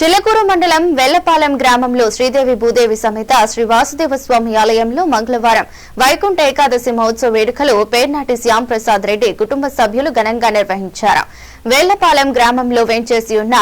చిలకూరు మండలం వెల్లపాలెం గ్రామంలో శ్రీదేవి భూదేవి సమేత శ్రీ వాసుదేవ స్వామి ఆలయంలో మంగళవారం వైకుంఠ ఏకాదశి మహోత్సవ వేడుకలు పేర్నాటి శ్యాంప్రసాద్ రెడ్డి కుటుంబ సభ్యులు ఘనంగా నిర్వహించారు. వెల్లపాలెం గ్రామంలో వేంచేసి ఉన్న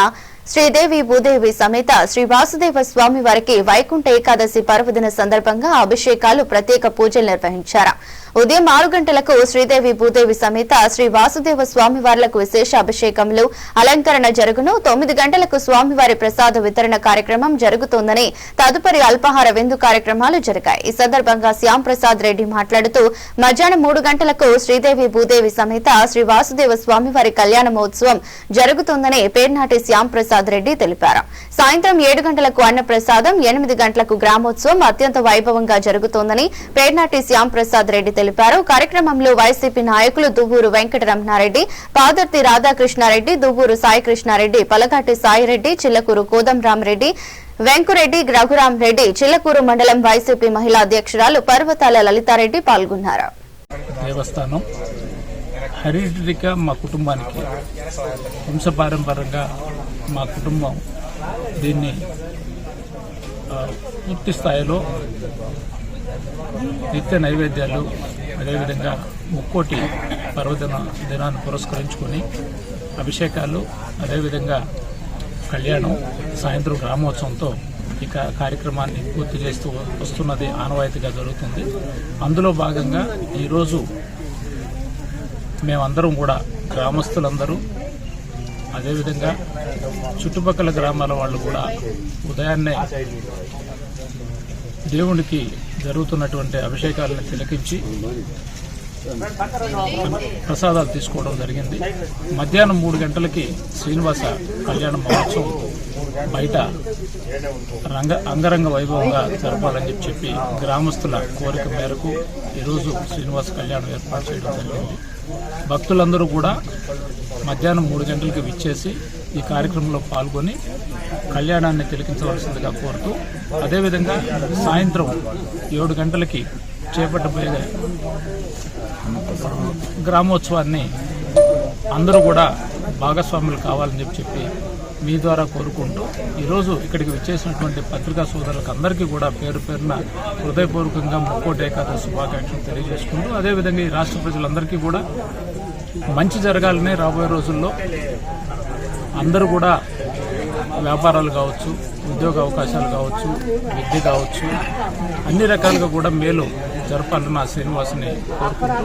శ్రీదేవి భూదేవి సమేత శ్రీ వాసుదేవ స్వామి వారికి వైకుంఠ ఏకాదశి పర్వదిన సందర్భంగా అభిషేకాలు ప్రత్యేక పూజలు నిర్వహించారు. ఉదయం ఆరు గంటలకు శ్రీదేవి భూదేవి సమేత శ్రీ వాసుదేవ స్వామివార్లకు విశేష అభిషేకములు అలంకరణ జరుగును. తొమ్మిది గంటలకు స్వామివారి ప్రసాద వితరణ కార్యక్రమం జరుగుతోందని తదుపరి అల్పాహార విందు కార్యక్రమాలు జరిగాయి. ఈ సందర్భంగా శ్యాం ప్రసాద్ రెడ్డి మాట్లాడుతూ మధ్యాహ్నం మూడు గంటలకు శ్రీదేవి భూదేవి సమేత శ్రీ వాసుదేవ స్వామివారి కళ్యాణ మహోత్సవం జరుగుతోందని పేర్నాటి శ్యాం ప్రసాద్ రెడ్డి తెలిపారు. సాయంత్రం ఏడు గంటలకు అన్నప్రసాదం ఎనిమిది గంటలకు గ్రామోత్సవం అత్యంత వైభవంగా జరుగుతోందని పేర్నాటి శ్యాం ప్రసాద్ రెడ్డి తెలిపారు. కార్యక్రమంలో వైసీపీ నాయకులు దువ్వూరు వెంకటరమణారెడ్డి పాదర్తి రాధాకృష్ణారెడ్డి దువ్వూరు సాయికృష్ణారెడ్డి పలగాటి సాయిరెడ్డి చిల్లకూరు కోదంరామరెడ్డి వెంకురెడ్డి రఘురాం రెడ్డి చిల్లకూరు మండలం వైసీపీ మహిళా అధ్యక్షురాలు పర్వతాల లలితారెడ్డి పాల్గొన్నారు. దేవస్థానం మా కుటుంబానికి వంశపారంపరంగా మా కుటుంబం దీన్ని పూర్తి స్థాయిలో నిత్య నైవేద్యాలు అదేవిధంగా ముక్కోటి పర్వదిన దినాన్ని పురస్కరించుకొని అభిషేకాలు అదేవిధంగా కళ్యాణం సాయంత్రం గ్రామోత్సవంతో ఈ కార్యక్రమాన్ని పూర్తి చేస్తూ వస్తున్నది ఆనవాయితీగా జరుగుతుంది. అందులో భాగంగా ఈరోజు మేమందరం కూడా గ్రామస్తులందరూ అదేవిధంగా చుట్టుపక్కల గ్రామాల వాళ్ళు కూడా ఉదయాన్నే దేవునికి జరుగుతున్నటువంటి అభిషేకాలను తిలకించి ప్రసాదాలు తీసుకోవడం జరిగింది. మధ్యాహ్నం మూడు గంటలకి శ్రీనివాస కళ్యాణ మహోత్సవం బయట రంగ అంగరంగ వైభవంగా జరపాలని చెప్పి గ్రామస్తుల కోరిక మేరకు ఈరోజు శ్రీనివాస కళ్యాణం ఏర్పాటు చేయడం జరిగింది. భక్తులందరూ కూడా మధ్యాహ్నం మూడు గంటలకు విచ్చేసి ఈ కార్యక్రమంలో పాల్గొని కళ్యాణాన్ని తిలకించవలసిందిగా కోరుతూ అదేవిధంగా సాయంత్రం ఏడు గంటలకి చేపట్టబోయే గ్రామోత్సవాన్ని అందరూ కూడా భాగస్వాములు కావాలని చెప్పి చెప్పి మీ ద్వారా కోరుకుంటూ ఈరోజు ఇక్కడికి వచ్చేసినటువంటి పత్రికా సోదరులకు అందరికీ కూడా పేరు పేరున హృదయపూర్వకంగా ముక్కోటి ఏకాదశి శుభాకాంక్షలు తెలియజేసుకుంటూ అదేవిధంగా ఈ రాష్ట్ర ప్రజలందరికీ కూడా మంచి జరగాలని రాబోయే రోజుల్లో అందరూ కూడా వ్యాపారాలు కావచ్చు ఉద్యోగ అవకాశాలు కావచ్చు విద్య కావచ్చు అన్ని రకాలుగా కూడా మేలు జరపాలని మా శ్రీనివాసుని కోరుకుంటూ